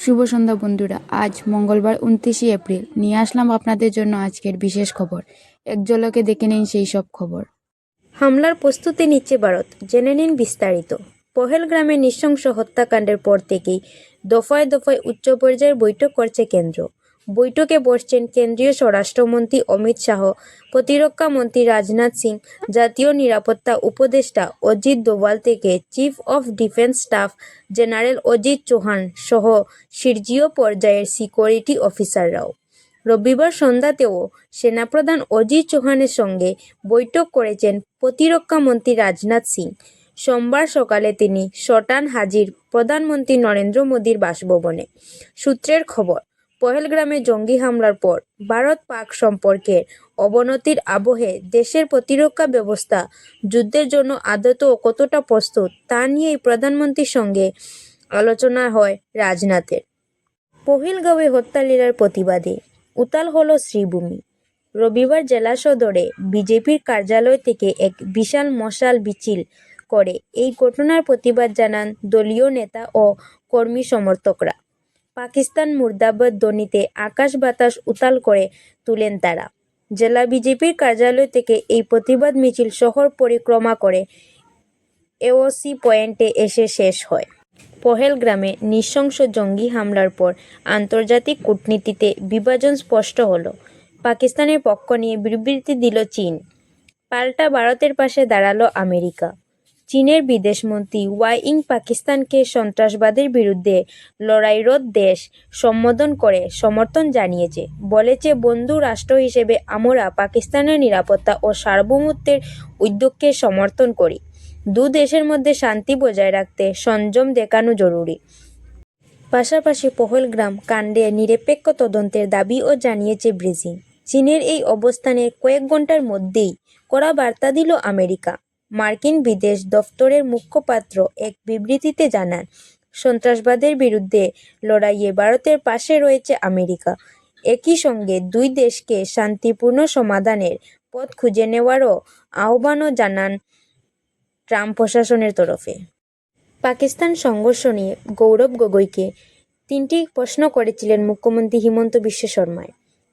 শুভ সন্ধ্যা বন্ধুরা। আজ মঙ্গলবার উনত্রিশে এপ্রিল। নিয়ে আসলাম আপনাদের জন্য আজকের বিশেষ খবর। এক ঝলকে দেখে নিন সেই সব খবর। হামলার প্রস্তুতি নিচ্ছে ভারত। জেনে নিন বিস্তারিত। পহেলগ্রামে নৃশংস হত্যাকাণ্ডের পর থেকেই দফায় দফায় উচ্চ পর্যায়ের বৈঠক করছে কেন্দ্র। বৈঠকে বসছেন কেন্দ্রীয় স্বরাষ্ট্রমন্ত্রী অমিত শাহ, প্রতিরক্ষা মন্ত্রী রাজনাথ সিং, জাতীয় নিরাপত্তা উপদেষ্টা অজিত দোভাল থেকে chief of defence staff general Ajit Chauhan সহ শীর্ষীয় পর্যায়ের সিকিউরিটি অফিসাররাও। রবিবার সন্ধ্যাতেও সেনাপ্রধান অজিত চৌহানের সঙ্গে বৈঠক করেছেন প্রতিরক্ষা মন্ত্রী রাজনাথ সিং। সোমবার সকালে তিনি শটান হাজির প্রধানমন্ত্রী নরেন্দ্র মোদীর বাসভবনে। সূত্রের খবর পহেলগ্রামে জঙ্গি হামলার পর ভারত পাক সম্পর্কের অবনতির আবহে দেশের প্রতিরক্ষা ব্যবস্থা যুদ্ধের জন্য আদত কতটা প্রস্তুত তা নিয়েই প্রধানমন্ত্রীর সঙ্গে আলোচনা হয় রাজনাথের। পহিলগাঁওয়ে হত্যালীলার প্রতিবাদে উতাল হল শ্রীভূমি। রবিবার জেলা সদরে বিজেপির কার্যালয় থেকে এক বিশাল মশাল মিছিল করে এই ঘটনার প্রতিবাদ জানান দলীয় নেতা ও কর্মী সমর্থকরা। পাকিস্তান মুর্দাবাদ ধ্বনিতে আকাশ বাতাস উতাল করে তুলেন তারা। জেলা বিজেপির কার্যালয় থেকে এই প্রতিবাদ মিছিল শহর পরিক্রমা করে। এওসি পয়েন্টে এসে শেষ হয়। পহেলগ্রামে নৃশংস জঙ্গি হামলার পর আন্তর্জাতিক কূটনীতিতে বিভাজন স্পষ্ট হলো। পাকিস্তানের পক্ষ নিয়ে বিবৃতি দিল চীন। পাল্টা ভারতের পাশে দাঁড়াল আমেরিকা। চীনের বিদেশমন্ত্রী ওয়াইং পাকিস্তানকে সন্ত্রাসবাদের বিরুদ্ধে লড়াইরত দেশ সম্বোধন করে সমর্থন জানিয়েছে। বলেছে, বন্ধু রাষ্ট্র হিসেবে আমরা পাকিস্তানের নিরাপত্তা ও সার্বভৌমত্বের উদ্যোগকে সমর্থন করি। দু দেশের মধ্যে শান্তি বজায় রাখতে সংযম দেখানো জরুরি। পাশাপাশি পহলগ্রাম কাণ্ডে নিরপেক্ষ তদন্তের দাবিও জানিয়েছে ব্রিজিং। চীনের এই অবস্থানের কয়েক ঘণ্টার মধ্যেই কড়া বার্তা দিল আমেরিকা। মার্কিন বিদেশ দফতরের মুখপাত্র এক বিবৃতিতে জানান, সন্ত্রাসবাদের বিরুদ্ধে লড়াইয়ে ভারতের পাশে রয়েছে আমেরিকা। একই সঙ্গে দুই দেশকে শান্তিপূর্ণ সমাধানের পথ খুঁজে নেওয়ারও আহ্বানও জানান ট্রাম্প প্রশাসনের তরফে। পাকিস্তান সংঘর্ষ নিয়ে গৌরব গগৈকে তিনটি প্রশ্ন করেছিলেন মুখ্যমন্ত্রী হিমন্ত বিশ্ব শর্মায়।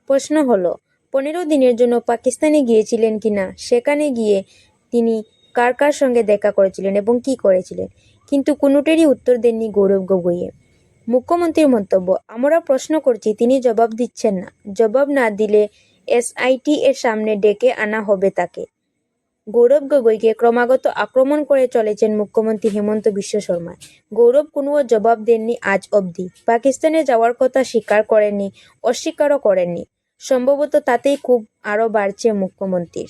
প্রশ্ন হলো, পনেরো দিনের জন্য পাকিস্তানে গিয়েছিলেন কিনা? সেখানে গিয়ে তিনি কার কার সঙ্গে দেখা করেছিলেন এবং কি করেছিলেন? কিন্তু কোনোটিরই উত্তর দেননি গৌরব গগৈয়ে। মুখ্যমন্ত্রীর মন্তব্য, আমরা প্রশ্ন করছি, তিনি জবাব দিচ্ছেন না। জবাব না দিলে এসআইটি এর সামনে ডেকে আনা হবে তাকে। গৌরব গগৈকে ক্রমাগত আক্রমণ করে চলেছেন মুখ্যমন্ত্রী হেমন্ত বিশ্ব শর্মা। গৌরব কোনো জবাব দেননি আজ অবধি। পাকিস্তানে যাওয়ার কথা স্বীকার করেননি, অস্বীকারও করেননি। সম্ভবত তাতেই খুব আরও বাড়ছে মুখ্যমন্ত্রীর।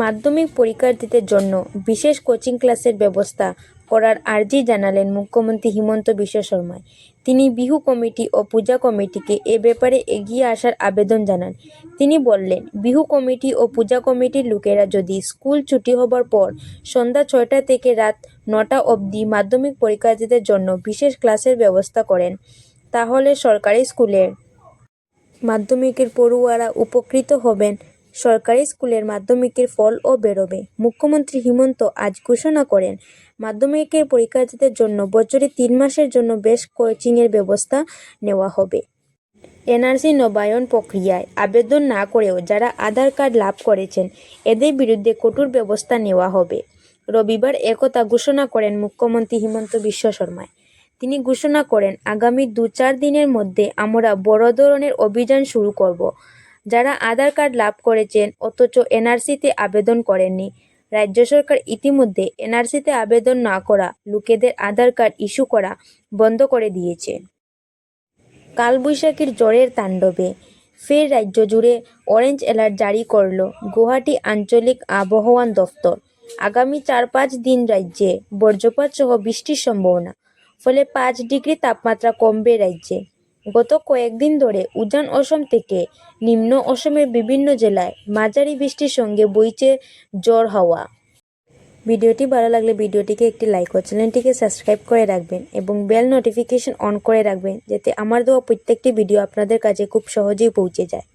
মাধ্যমিক পরীক্ষার্থীদের জন্য বিশেষ কোচিং ক্লাসের ব্যবস্থা করার আর্জি জানালেন মুখ্যমন্ত্রী হিমন্ত বিশ্ব শর্মায় তিনি বিহু কমিটি ও পূজা কমিটিকে এ ব্যাপারে এগিয়ে আসার আবেদন জানান। তিনি বললেন, বিহু কমিটি ও পূজা কমিটির লোকেরা যদি স্কুল ছুটি হবার পর সন্ধ্যা ছয়টা থেকে রাত নটা অবধি মাধ্যমিক পরীক্ষার্থীদের জন্য বিশেষ ক্লাসের ব্যবস্থা করেন, তাহলে সরকারি স্কুলের মাধ্যমিকের পড়ুয়ারা উপকৃত হবেন। সরকারি স্কুলের মাধ্যমিকের ফলও বেরোবে। মুখ্যমন্ত্রী হিমন্ত আজ ঘোষণা করেন, মাধ্যমিকের পরীক্ষার্থীদের জন্য বছরে তিন মাসের জন্য বেশ কোচিংয়ের ব্যবস্থা নেওয়া হবে। এনআরসি নবায়ন প্রক্রিয়ায় আবেদন না করেও যারা আধার কার্ড লাভ করেছেন, এদের বিরুদ্ধে কঠোর ব্যবস্থা নেওয়া হবে। রবিবার একথা ঘোষণা করেন মুখ্যমন্ত্রী হিমন্ত বিশ্ব শর্মায়। তিনি ঘোষণা করেন, আগামী দু চার দিনের মধ্যে আমরা বড় ধরনের অভিযান শুরু করব। যারা আধার কার্ড লাভ করেছেন, অথচ এনআরসিতে আবেদন করেননি। রাজ্য সরকার ইতিমধ্যে এনআরসিতে আবেদন না করা, লোকেদের আধার কার্ড ইস্যু করা বন্ধ করে দিয়েছে। কালবৈশাখীর জ্বরের তাণ্ডবে ফের রাজ্য জুড়ে অরেঞ্জ অ্যালার্ট জারি করল গুয়াহাটি আঞ্চলিক আবহাওয়ান দফতর। আগামী চার পাঁচ দিন রাজ্যে বজ্রপাত সহ বৃষ্টির সম্ভাবনা, ফলে পাঁচ ডিগ্রি তাপমাত্রা কমবে রাজ্যে। গত কয়েকদিন ধরে উজান অসম থেকে নিম্ন অসমের বিভিন্ন জেলায় মাঝারি বৃষ্টির সঙ্গে বইছে জ্বর হাওয়া। ভিডিওটি ভালো লাগলে ভিডিওটিকে একটি লাইক ও চ্যানেলটিকে সাবস্ক্রাইব করে রাখবেন এবং বেল নোটিফিকেশন অন করে রাখবেন, যাতে আমার দেওয়া প্রত্যেকটি ভিডিও আপনাদের কাছে খুব সহজেই পৌঁছে যায়।